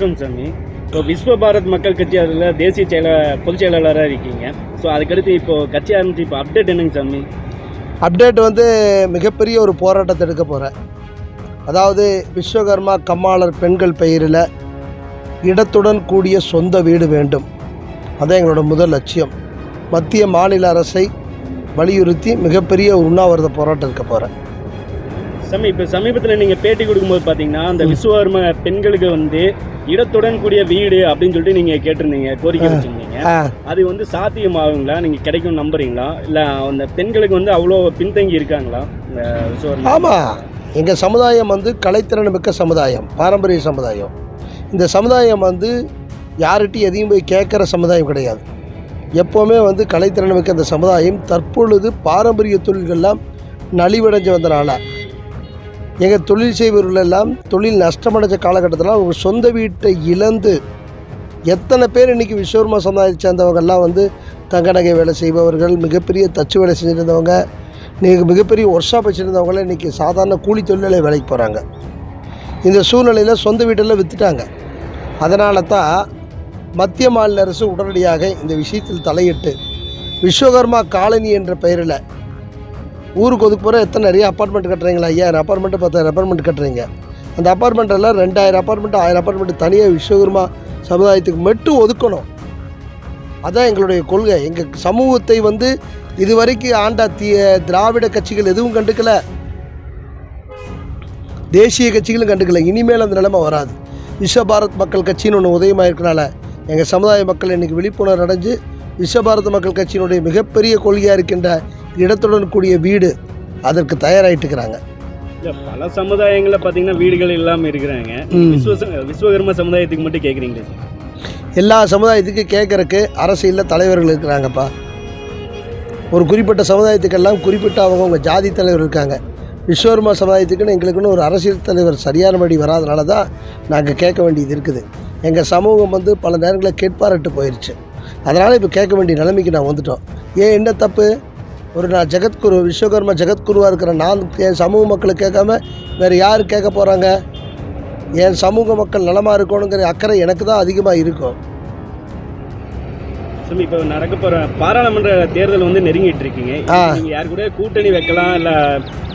வணக்கம் சாமி. இப்போ விஸ்வ பாரத் மக்கள் கட்சி அதில் தேசிய செயல பொதுச் செயலாளராக இருக்கீங்க. ஸோ அதுக்கடுத்து இப்போ கட்சி ஆரம்பிச்சு இப்போ அப்டேட் என்னங்க சாமி? அப்டேட் வந்து மிகப்பெரிய ஒரு போராட்டத்தை எடுக்க போகிறேன் அதாவது விஸ்வகர்மா கம்மாளர் பெண்கள் பெயரில் இடத்துடன் கூடிய சொந்த வீடு வேண்டும். அதான் எங்களோட முதல் லட்சியம். மத்திய மாநில அரசை வலியுறுத்தி மிகப்பெரிய ஒரு உண்ணாவிரத போராட்டம் இருக்க போகிறேன் சாமி இப்போ சமீபத்தில் நீங்கள் பேட்டி கொடுக்கும்போது பார்த்தீங்கன்னா அந்த விஸ்வகர்ம பெண்களுக்கு வந்து இடத்துடன் கூடிய வீடு அப்படின்னு சொல்லிட்டு நீங்கள் கேட்டிருந்தீங்க கோரிக்கை வச்சுருந்தீங்க. அது வந்து சாத்தியமாகுங்களா? நீங்கள் கிடைக்கும் நம்புறீங்களா? இல்லை அந்த பெண்களுக்கு வந்து அவ்வளோ பின்தங்கி இருக்காங்களா இந்த விஸ்வகர்ம? ஆமாம் எங்கள் சமுதாயம் வந்து கலைத்திறன் மிக்க சமுதாயம் பாரம்பரிய சமுதாயம். இந்த சமுதாயம் வந்து யார்கிட்டையும் எதையும் போய் கேட்குற சமுதாயம் கிடையாது. எப்போவுமே வந்து கலைத்திறன் மிக்க இந்த சமுதாயம் தற்பொழுது பாரம்பரிய தொழில்கள்லாம் நலிவடைஞ்சு வந்தனால. எங்கள் தொழில் செய்பவர்கள் எல்லாம் தொழில் நஷ்டமடைஞ்ச காலகட்டத்தில் அவங்க சொந்த வீட்டை இழந்து எத்தனை பேர் இன்றைக்கி விஸ்வகர்மா சமுதாயத்தை சேர்ந்தவங்கெல்லாம் வந்து தங்க நகை வேலை செய்பவர்கள் மிகப்பெரிய தச்சு வேலை செஞ்சுருந்தவங்க இன்றைக்கி மிகப்பெரிய ஒர்க் ஷாப் வச்சுருந்தவங்களாம் இன்றைக்கி சாதாரண கூலி தொழிலாளி வேலைக்கு போகிறாங்க இந்த சூழ்நிலையில் சொந்த வீட்டெல்லாம் விற்றுட்டாங்க அதனால தான் மத்திய மாநில அரசு உடனடியாக இந்த விஷயத்தில் தலையிட்டு விஸ்வகர்மா காலனி என்ற பெயரில் ஊருக்கு ஒதுக்கு போகிற எத்தனை நிறைய அப்பார்ட்மெண்ட் கட்டுறீங்களா? ஐயாயிரம் அப்பார்ட்மெண்ட்டு பத்தாயிரம் அப்பார்ட்மெண்ட் கட்டுறீங்க. அந்த அப்பார்ட்மெண்ட் எல்லாம் ரெண்டாயிரம் அப்பார்ட்மெண்ட் ஆயிரம் அப்பார்ட்மெண்ட் தனியாக விஸ்வகர்மா சமுதாயத்துக்கு மட்டும் ஒதுக்கணும். அதான் எங்களுடைய கொள்கை. எங்கள் சமூகத்தை வந்து இதுவரைக்கும் ஆண்ட தீ திராவிட கட்சிகள் எதுவும் கண்டுக்கல. தேசிய கட்சிகளும் கண்டுக்கல. இனிமேல் அந்த நிலைமை வராது. விஸ்வபாரத் மக்கள் கட்சின்னு ஒன்று உதயமாக இருக்கனால எங்கள் சமுதாய மக்கள் இன்றைக்கி விழிப்புணர்வு அடைஞ்சு விஸ்வபாரத் மக்கள் கட்சியினுடைய மிகப்பெரிய கொள்கையாக இருக்கின்ற இடத்துடன் கூடிய வீடு அதற்கு தயாராகிட்டுக்கிறாங்க பல சமுதாயங்களில் பார்த்தீங்கன்னா வீடுகள் இல்லாமல் இருக்கிறாங்க. விஸ்வ விஸ்வகர்ம சமுதாயத்துக்கு மட்டும் கேட்குறீங்களே எல்லா சமுதாயத்துக்கும் கேட்குறக்கு அரசியலில் தலைவர்கள் இருக்கிறாங்கப்பா. ஒரு குறிப்பிட்ட சமுதாயத்துக்கெல்லாம் குறிப்பிட்ட அவங்கவுங்க ஜாதி தலைவர் இருக்காங்க. விஸ்வகர்மா சமுதாயத்துக்குன்னு எங்களுக்குன்னு ஒரு அரசியல் தலைவர் சரியானபடி வராதனால தான் நாங்கள் கேட்க வேண்டியது இருக்குது. எங்கள் சமூகம் வந்து பல நேரங்களில் கேட்பாரட்டு போயிடுச்சு அதனால் இப்போ கேட்க வேண்டிய நிலைமைக்கு நான் வந்துட்டோம். ஏன் என்ன தப்பு? ஒரு நான் ஜெகத்குரு விஸ்வகர்மா ஜெகத்குருவாக இருக்கிற நான் என் சமூக மக்களை கேட்காம வேறு யார் கேட்க போகிறாங்க என் சமூக மக்கள் நலமாக இருக்கணுங்கிற அக்கறை எனக்கு தான் அதிகமாக இருக்கும். சாமி இப்போ நடக்க போகிற பாராளுமன்ற தேர்தல் வந்து நெருங்கிட்டு இருக்கீங்க. ஆ. நீங்கள் யார் கூட கூட்டணி வைக்கலாம் இல்லை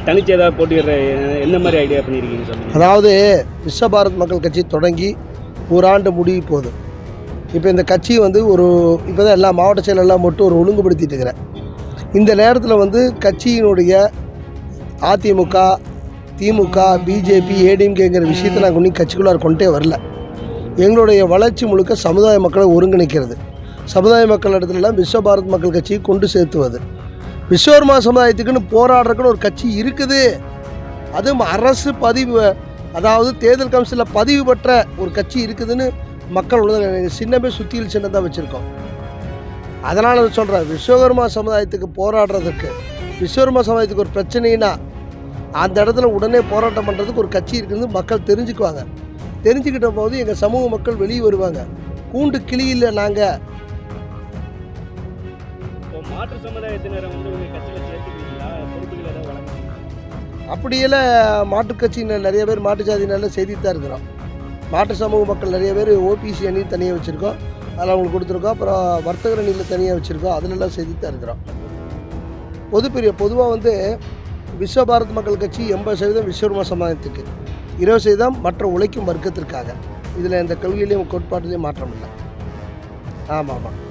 தனிச்சு ஏதாவது போட்டிடுற எந்த மாதிரி ஐடியா பண்ணியிருக்கீங்க சொல்லுங்கள் அதாவது விஸ்வபாரத் மக்கள் கட்சி தொடங்கி ஒரு ஆண்டு முடிய போகுது. இப்போ இந்த கட்சி வந்து ஒரு இப்போ தான் எல்லா மாவட்ட செயலெல்லாம் மட்டும் ஒரு ஒழுங்குபடுத்திட்டு இருக்கிறேன். இந்த நேரத்தில் வந்து கட்சியினுடைய அதிமுக திமுக பிஜேபி ஏடிஎம்கேங்கிற விஷயத்தை நாங்கள் இன்னும் கட்சிக்குள்ளார் கொண்டே வரல. எங்களுடைய வளர்ச்சி முழுக்க சமுதாய மக்களை ஒருங்கிணைக்கிறது. சமுதாய மக்கள் இடத்துலலாம் விஸ்வபாரத் மக்கள் கட்சியை கொண்டு சேர்த்துவது. விஸ்வர்மா சமுதாயத்துக்குன்னு போராடுறதுக்குன்னு ஒரு கட்சி இருக்குது. அதுவும் அரசு பதிவு அதாவது தேர்தல் கமிஷனில் பதிவு பெற்ற ஒரு கட்சி இருக்குதுன்னு மக்கள் உணர்ந்து சின்னமே சுத்தியில் சின்னதாக வச்சுருக்கோம். அதனால் நான் சொல்கிறேன் விஸ்வகர்மா சமுதாயத்துக்கு போராடுறதுக்கு விஸ்வகர்மா சமுதாயத்துக்கு ஒரு பிரச்சனைனா அந்த இடத்துல உடனே போராட்டம் பண்ணுறதுக்கு ஒரு கட்சி இருக்குது மக்கள் தெரிஞ்சுக்குவாங்க. தெரிஞ்சுக்கிட்ட போது எங்கள் சமூக மக்கள் வெளியே வருவாங்க. கூண்டு கிளியில் நாங்கள் மாற்று அப்படியெல்லாம் மாற்றுக் கட்சியினர் நிறைய பேர் மாட்டு ஜாதியினரில் செய்துட்டு தான் இருக்கிறோம். மாட்டு சமூக மக்கள் நிறைய பேர் ஓபிசி அணி தனியாக வச்சுருக்கோம். அதில் அவங்களுக்கு கொடுத்துருக்கோம். அப்புறம் வர்த்தகர் அணியில் தனியாக வச்சுருக்கோம். அதிலெல்லாம் செய்தி தருகிறோம். பொது பெரிய பொதுவாக வந்து விஸ்வபாரத் மக்கள் கட்சி எண்பது சதவீதம் விஸ்வகர்மா சமாதானத்துக்கு. இருபது சதவீதம் மற்ற உழைக்கும் வர்க்கத்திற்காக. இதில் இந்த கொள்கையிலையும் கோட்பாட்டிலையும் மாற்றம் இல்லை. ஆமாம் ஆமாம்.